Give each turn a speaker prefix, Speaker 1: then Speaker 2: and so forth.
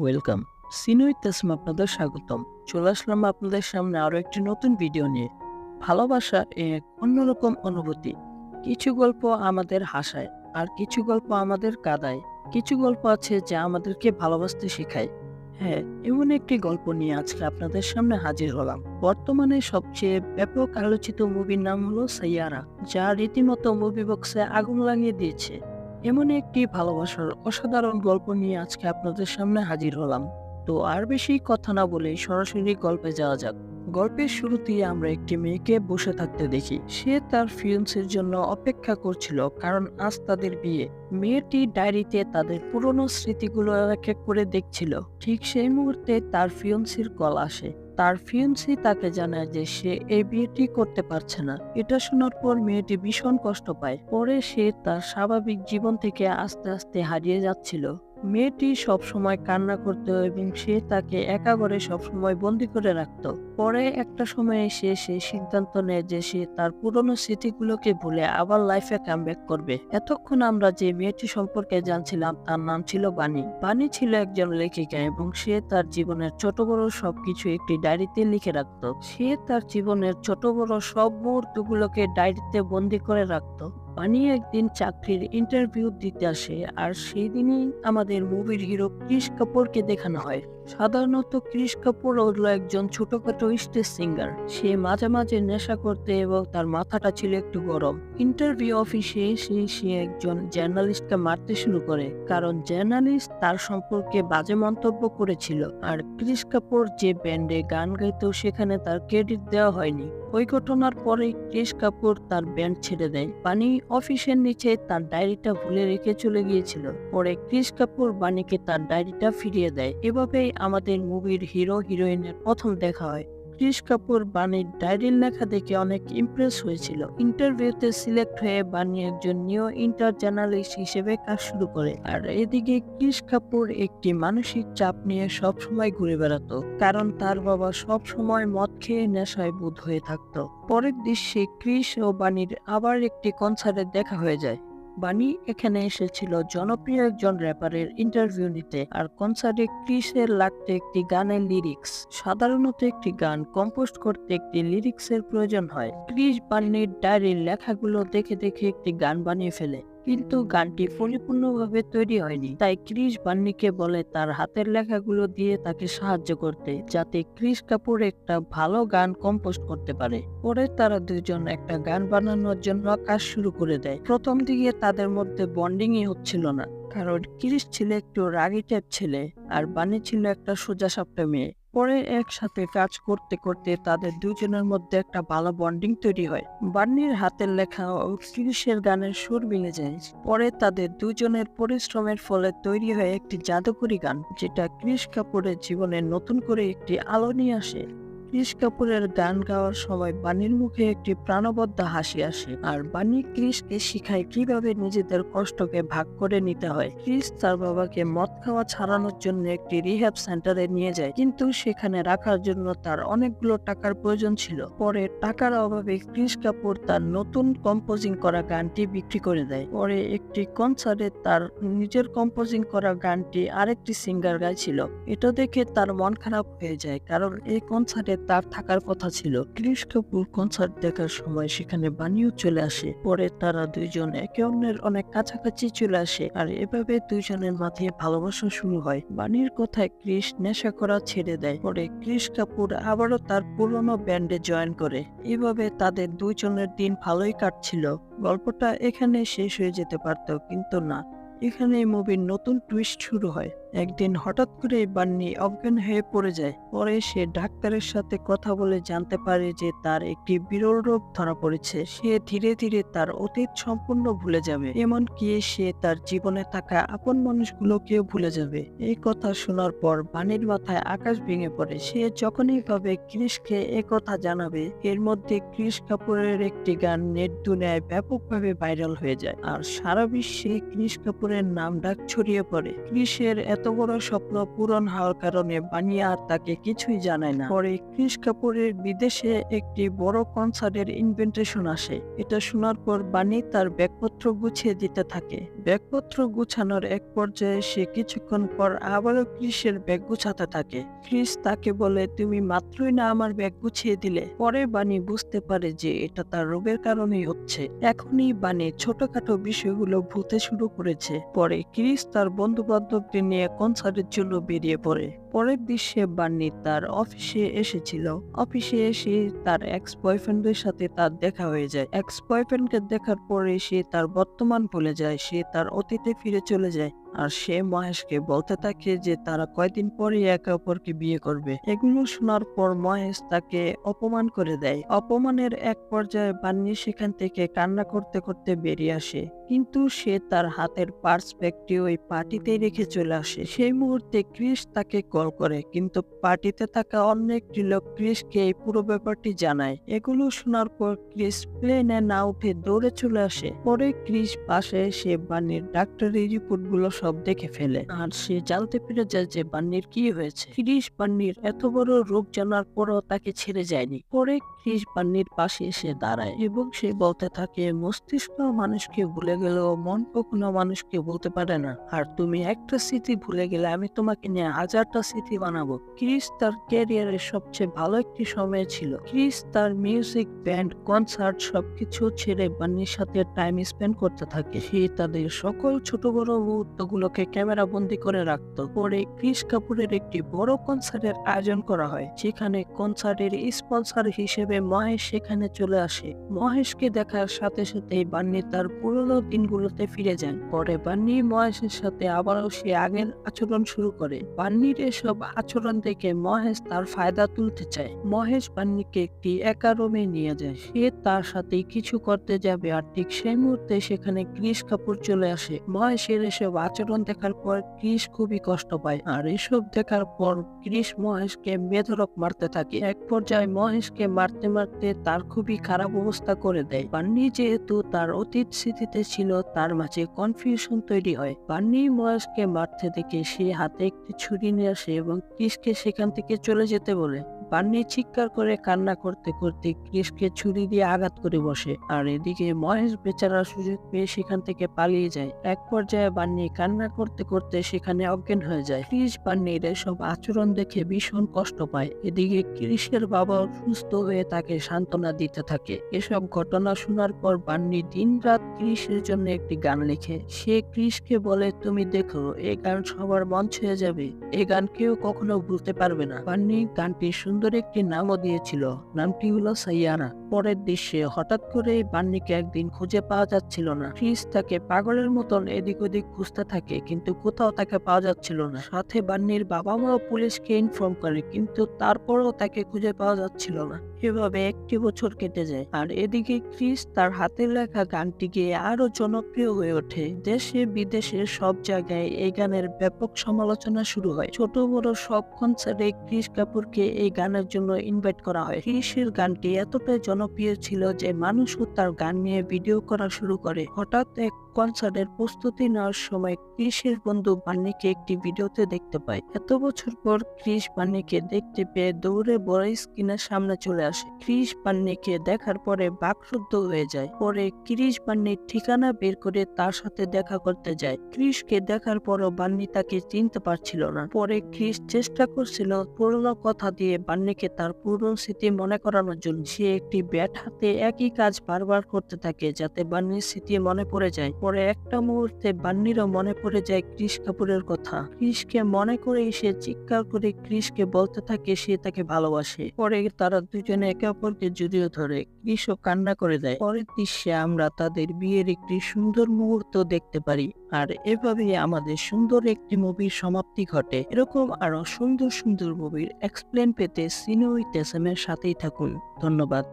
Speaker 1: Welcome. সিনুই তাসম আপনাদের স্বাগতম। চলে আসলাম আপনাদের সামনে আরও একটি নতুন ভিডিও নিয়ে। ভালোবাসা এক অন্যরকম অনুভূতি। কিছু গল্প আমাদের হাসায় আর কিছু গল্প আমাদের কাদায়। কিছু গল্প আছে যা আমাদেরকে ভালোবাসতে শেখায়। হ্যাঁ এমন একটি গল্প নিয়ে আজকে আপনাদের সামনে হাজির হলাম। বর্তমানে সবচেয়ে ব্যাপক আলোচিত মুভির নাম হলো সাইয়ারা, যা রীতিমতো মুভি বক্সে আগুন লাগিয়ে দিয়েছে। এমন একটি ভালোবাসার অসাধারণ গল্প নিয়ে আজকে আপনাদের সামনে হাজির হলাম। তো আর বেশি কথা না বলে সরাসরি গল্পে যাওয়া যাক। গল্পের শুরুতেই আমরা একটি মেয়েকে বসে থাকতে দেখি। সে তার ফিয়ন্সের জন্য অপেক্ষা করছিল কারণ আজ তাদের বিয়ে। মেয়েটি ডায়েরিতে তাদের পুরনো স্মৃতিগুলো এক এক করে দেখছিল। ঠিক সেই মুহূর্তে তার ফিয়ন্সির কল আসে। তার ফিয়ন্সি তাকে জানায় যে সে এই বিয়েটি করতে পারছে না। এটা শোনার পর মেয়েটি ভীষণ কষ্ট পায়। পরে সে তার স্বাভাবিক জীবন থেকে আস্তে আস্তে হারিয়ে যাচ্ছিল। মেয়েটি সবসময় কান্না করত এবং সে তাকে একা করে সবসময় বন্দি করে রাখত। পরে একটা সময় এসে সে সিদ্ধান্ত নেয় যে সে তার পুরনো স্মৃতিগুলোকে ভুলে আবার লাইফে কামব্যাক করবে। এতক্ষণ আমরা যে মেয়েটি সম্পর্কে জানছিলাম, তার নাম ছিল বাণী। বাণী ছিল একজন লেখিকা এবং সে তার জীবনের ছোট বড় সবকিছু একটি ডায়েরিতে লিখে রাখত। সে তার জীবনের ছোট বড় সব মুহূর্তগুলোকে ডায়েরিতে বন্দি করে রাখত। বানি একদিন চাকরির ইন্টারভিউ দিতে আসে আর সেই দিনই আমাদের মুভির হিরো ক্রিশ কাপুরকে দেখানো হয়। সাধারণত ক্রিস কাপুর হল একজন ছোটখাটো স্টেজ সিঙ্গার। সে মাঝে মাঝে নেশা করতে এবং তার মাথাটা ছিল একটু গরম। ইন্টারভিউ অফিসে সে সে একজন জার্নালিস্টকে মারতে শুরু করে, কারণ জার্নালিস্ট তার সম্পর্কে বাজে মন্তব্য করেছিল। আর ক্রিস কাপুর যে ব্যান্ডে গান গাইতো সেখানে তার ক্রেডিট দেওয়া হয়নি। ওই ঘটনার পরে কেশ কাপুর তার ব্যান্ড ছেড়ে দেয়। বানি অফিসের নিচে তার ডায়েরিটা ভুলে রেখে চলে গিয়েছিল। পরে ক্রিশ কাপুর বাণীকে তার ডায়েরিটা ফিরিয়ে দেয়। এভাবেই আমাদের মুভির হিরো হিরোইনের প্রথম দেখা হয়। ক্রিশ কাপুর বাণীর ডায়েরির লেখা দেখে অনেক ইমপ্রেস হয়েছিল। ইন্টারভিউতে সিলেক্ট হয়ে বাণী একজন নিউ ইন্টার জার্নালিস্ট হিসেবে কাজ শুরু করে। আর এদিকে ক্রিশ কাপুর একটি মানসিক চাপ নিয়ে সব সময় ঘুরে বেড়াতো, কারণ তার বাবা সব সময় মদ খেয়ে নেশায় বোধ হয়ে থাকতো। পরের দৃশ্যে ক্রিশ ও বাণীর আবার একটি কনসার্টে দেখা হয়ে যায়। বানি এখানে এসেছিল। জনপ্রিয় একজন র্যাপারের ইন্টারভিউ নিতে। আর কনসার্টে ক্রিসের লাগতে একটি গানের লিরিক্স সাধারণত একটি গান কম্পোস্ট করতে একটি লিরিক্সের প্রয়োজন হয়। ক্রিস বান্নির ডায়েরির লেখাগুলো দেখে দেখে একটি গান বানিয়ে ফেলে। কিন্তু গানটি পরিপূর্ণভাবে তৈরি হয়নি। তাই ক্রিস বান্নিকে বলে তার হাতের লেখাগুলো দিয়ে তাকে সাহায্য করতে, যাতে ক্রিস কাপুর একটা ভালো গান কম্পোজ করতে পারে। পরে তারা দুজন একটা গান বানানোর জন্য কাজ শুরু করে দেয়। প্রথম দিকে তাদের মধ্যে বন্ডিংই হচ্ছিল না। কারণ ক্রিস ছিল একটু রাগি টাইপ ছেলে আর বানি ছিল একটা সোজা সাপটা মেয়ে। পরে একসাথে কাজ করতে করতে তাদের দুজনের মধ্যে একটা ভালো বন্ডিং তৈরি হয়। বান্নির হাতের লেখা ও ক্রিসের গানের সুর মিলে যায়। পরে তাদের দুজনের পরিশ্রমের ফলে তৈরি হয় একটি জাদুকরি গান, যেটা ক্রিস কাপুরের জীবনে নতুন করে একটি আলো নিয়ে আসে। ক্রিস কাপুরের গান গাওয়ার সময় বাণীর মুখে একটি প্রাণবদ্ধ হাসি আসে। আর বাণী ক্রিসকে শিখায় কীভাবে নিজেদের কষ্টকে ভাগ করে নিতে হয়। ক্রিস তার বাবাকে মদ খাওয়া ছাড়ানোর জন্য একটি রিহ্যাব সেন্টারে নিয়ে যায়। কিন্তু সেখানে রাখার জন্য তার অনেকগুলো টাকার প্রয়োজন ছিল। পরে টাকার অভাবে ক্রিস কাপুর তার নতুন কম্পোজিং করা গানটি বিক্রি করে দেয়। পরে একটি কনসার্টে তার নিজের কম্পোজিং করা গানটি আরেকটি সিঙ্গার গাইছিল। এটা দেখে তার মন খারাপ হয়ে যায়। কারণ এই কনসার্টে তার থাকার কথা ছিল। ক্রিস কাপুর কনসার্ট দেখার সময় সেখানে বানিও চলে আসে। পরে তারা দুইজন একে অন্যের অনেক কাছাকাছি চলে আসে আর এভাবে দুইজনের মাঝে ভালোবাসা শুরু হয়। বানির কথায় ক্রিস নেশা করা ছেড়ে দেয়। পরে ক্রিস কাপুর আবারও তার পুরনো ব্যান্ডে জয়েন করে। এভাবে তাদের দুইজনের দিন ভালোই কাটছিল। গল্পটা এখানে শেষ হয়ে যেতে পারত, কিন্তু না। এখানে মুভির নতুন টুইস্ট শুরু হয়। একদিন হঠাৎ করে বান্নি অজ্ঞান হয়ে পড়ে যায়। পরে সে ডাক্তারের সাথে কথা বলে জানতে পারে যে তার একটি বিরল রোগ ধরা পড়েছে। সে ধীরে ধীরে তার অতীত সম্পূর্ণ ভুলে যাবে। এমনকি সে তার জীবনে থাকা আপন মানুষগুলোকেও ভুলে যাবে। এই কথা শোনার পর বাণীর মাথায় আকাশ ভেঙে পড়ে। সে যখনই ভাবে ক্রিসকে এ কথা জানাবে, এর মধ্যে ক্রিস কাপুরের একটি গান নেট দুনিয়ায় ব্যাপকভাবে ভাইরাল হয়ে যায়। আর সারা বিশ্বে ক্রিস কাপুরের নাম ডাক ছড়িয়ে পড়ে। ক্রিসের এত এত বড় স্বপ্ন পূরণ হওয়ার কারণে বানি আর তাকে কিছুই জানায় না। পরে ক্রিস কাপুরের বিদেশে একটি বড় কনসার্টের ইনভিটেশন আসে। এটা শোনার পর বানি তার ব্যাগপত্র গুছিয়ে দিতে থাকে। ব্যাগপত্র গুছানোর এক পর্যায়ে সে কিছুক্ষণ পর আবারও ক্রিসের ব্যাগ গুছাতে থাকে। ক্রিস তাকে বলে, তুমি মাত্রই না আমার ব্যাগ গুছিয়ে দিলে। পরে বানি বুঝতে পারে যে এটা তার রোগের কারণেই হচ্ছে। এখনই বানি ছোটখাটো বিষয়গুলো ভুলতে শুরু করেছে। পরে ক্রিস তার বন্ধু বান্ধবদের নিয়ে কনসার্টের জন্য বেরিয়ে পড়ে। পরের দৃশ্যে বান্নি তার অফিসে এসেছিল। অফিসে এসে তার এক্স বয়ফ্রেন্ডের সাথে তার দেখা হয়ে যায়। এক্স বয়ফ্রেন্ডকে দেখার পরে সে তার বর্তমান ভুলে যায়, সে তার অতীতে ফিরে চলে যায় আর সে মহেশকে বলতে থাকে যে তারা কয়দিন পরে একে অপরকে বিয়ে করবে। এগুলো শোনার পর মহেশ তাকে অপমান করে দেয়। অপমানের এক পর্যায়ে বান্নি সেখান থেকে কান্না করতে করতে বেরিয়ে আসে। কিন্তু সে তার হাতের পার্স ব্যাগটি ওই পার্টিতেই রেখে চলে আসে। সেই মুহূর্তে ক্রিস তাকে কল করে, কিন্তু পার্টিতে থাকা অন্য একটি লোক ক্রিসকে এই পুরো ব্যাপারটি জানায়। এগুলো শোনার পর ক্রিস প্লেনে না উঠে দৌড়ে চলে আসে। পরে ক্রিস পাশে এসে বান্নির রিপোর্টগুলো সব দেখে ফেলে। আর সে জানতে পেরে যায় যে বান্নির কি হয়েছে। ক্রিস বান্নির এত বড় রোগ জানার পরও তাকে ছেড়ে যায়নি। পরে ক্রিস বান্নির পাশে এসে দাঁড়ায় এবং সে বলতে থাকে, মস্তিষ্ক মানুষকে ভুলে গেলেও মন কখনো মানুষকে বলতে পারে না। আর তুমি একটা স্মৃতি ভুলে গেলে আমি তোমাকে নিয়ে হাজারটা স্মৃতি বানাবো। ক্রিস তার ক্যারিয়ারের সবচেয়ে ভালো একটি সময় ছিল। ক্রিস তার মিউজিক, ব্যান্ড, কনসার্ট সবকিছু ছেড়ে বান্নির সাথে টাইম স্পেন্ড করতে থাকে। সে তাদের সকল ছোট বড় মুহূর্তগুলোকে ক্যামেরা বন্দি করে রাখত। পরে ক্রিস কাপুরের একটি বড় কনসার্টের আয়োজন করা হয়, যেখানে কনসার্টের স্পন্সর হিসেবে মহেশ সেখানে চলে আসে। মহেশকে দেখার সাথে সাথে বান্নি তার পুরনো দিনগুলোতে ফিরে যান পরে বান্নি মহেশের সাথে আবারও সে আগের আচরণ শুরু করে। বান্নির এসব আচরণ দেখে মহেশ তার ফায়দা তুলতে চায়। মহেশ বান্নিকে একটি একা রুমে নিয়ে যায়। সে তার সাথে কিছু করতে যাবে আর ঠিক সেই মুহূর্তে সেখানে ক্রিস কাপুর চলে আসে। মহেশের এসব আচরণ দেখার পর ক্রিস খুবই কষ্ট পায় আর এসব দেখার পর ক্রিস মহেশকে মেধরক মারতে থাকে। এক পর্যায়ে মহেশকে মারতে মারতে তার খুবই খারাপ অবস্থা করে দেয়। বান্নি যেহেতু তার অতীত স্মৃতিতে ছিল, তার মাঝে কনফিউশন তৈরি হয়। বান্নি মহেশকে মারতে দেখে সে হাতে একটি ছুরি নিয়ে আসে। এবং কৃষকে সেখান থেকে চলে যেতে বলে। বান্নি চিৎকার করে কান্না করতে করতে ক্রিসকে ছুরি দিয়ে আঘাত করে বসে। আর এদিকে মহেশ বেচারা সুযোগ পেয়ে সেখান থেকে পালিয়ে যায়। এক পর্যায়ে বান্নি কান্না করতে করতে সেখানে অজ্ঞান হয়ে যায়। ক্রিস বান্নির এসব আচরণ দেখে ভীষণ কষ্ট পায়। এদিকে ক্রিসের বাবা সুস্থ হয়ে তাকে সান্ত্বনা দিতে থাকে। এসব ঘটনা শোনার পর বান্নি দিন রাত ক্রিসের জন্য একটি গান লেখে। সে ক্রিসকে বলে, তুমি দেখো এই গান সবার মন ছুঁয়ে যাবে। এই গান কেউ কখনো ভুলতে পারবে না। বান্নি গানটি সুন্দর একটি নামও দিয়েছিল, নামটি হলো সাইয়ানা পরের দৃশ্যে হঠাৎ করে বান্নিকে একদিন খুঁজে পাওয়া যাচ্ছিল না। ক্রিস তাকে পাগলের মতন এদিক ওদিক খুঁজতে থাকে, কিন্তু কোথাও তাকে পাওয়া যাচ্ছিল না। সাথে বান্নির বাবা মাও পুলিশকে ইনফর্ম করে, কিন্তু তারপরও তাকে খুঁজে পাওয়া যাচ্ছিল না। এভাবে একটি বছর কেটে যায়। আর এদিকে ক্রিস তার হাতে লেখা গানটিকে আরও জনপ্রিয় হয়ে ওঠে। দেশে বিদেশে সব জায়গায় এই গানের ব্যাপক সমালোচনা শুরু হয়। ছোট বড় সব কনসার্টে ক্রিস কাপুরকে এই গানের জন্য ইনভাইট করা হয়। ক্রিসের গানটি এতটাই জনপ্রিয় ছিল যে মানুষও তার গান নিয়ে ভিডিও করা শুরু করে। হঠাৎ এক কনসার্টের প্রস্তুতি নেওয়ার সময় ক্রিসের বন্ধু বান্নিকে একটি ভিডিওতে দেখতে পায়। এত বছর পর ক্রিস বান্নিকে দেখতে পেয়ে দৌড়ে বড় স্ক্রিনের সামনে চলে আসে। ক্রিস বান্নিকে দেখার পরে বাকরুদ্ধ হয়ে যায়। পরে ক্রিস বান্নির ঠিকানা বের করে তার সাথে দেখা করতে যায়। ক্রিসকে দেখার পরও বান্নি তাকে চিনতে পারছিল না। পরে ক্রিস চেষ্টা করছিল পুরনো কথা দিয়ে বান্নিকে তার পুরনো স্মৃতি মনে করানোর জন্য। সে একটি ব্যাট হাতে একই কাজ বারবার করতে থাকে যাতে বান্নির স্মৃতি মনে পড়ে যায়। পরে একটা মুহূর্তে বান্নিরও মনে পড়ে যায় ক্রিস কাপুরের কথা। ক্রিসকে মনে করে সে চিৎকার করে ক্রিসকে বলতে থাকে সে তাকে ভালোবাসে। পরে তারা দুজনে একে অপরকে জড়িয়ে ধরে। ক্রিসও কান্না করে দেয়। পরের দৃশ্যে আমরা তাদের বিয়ের একটি সুন্দর মুহূর্ত দেখতে পারি। আর এভাবে আমাদের সুন্দর একটি মুভির সমাপ্তি ঘটে। এরকম আরও সুন্দর সুন্দর মুভির এক্সপ্লেন পেতে সিনে উইথ এর সাথেই থাকুন। ধন্যবাদ।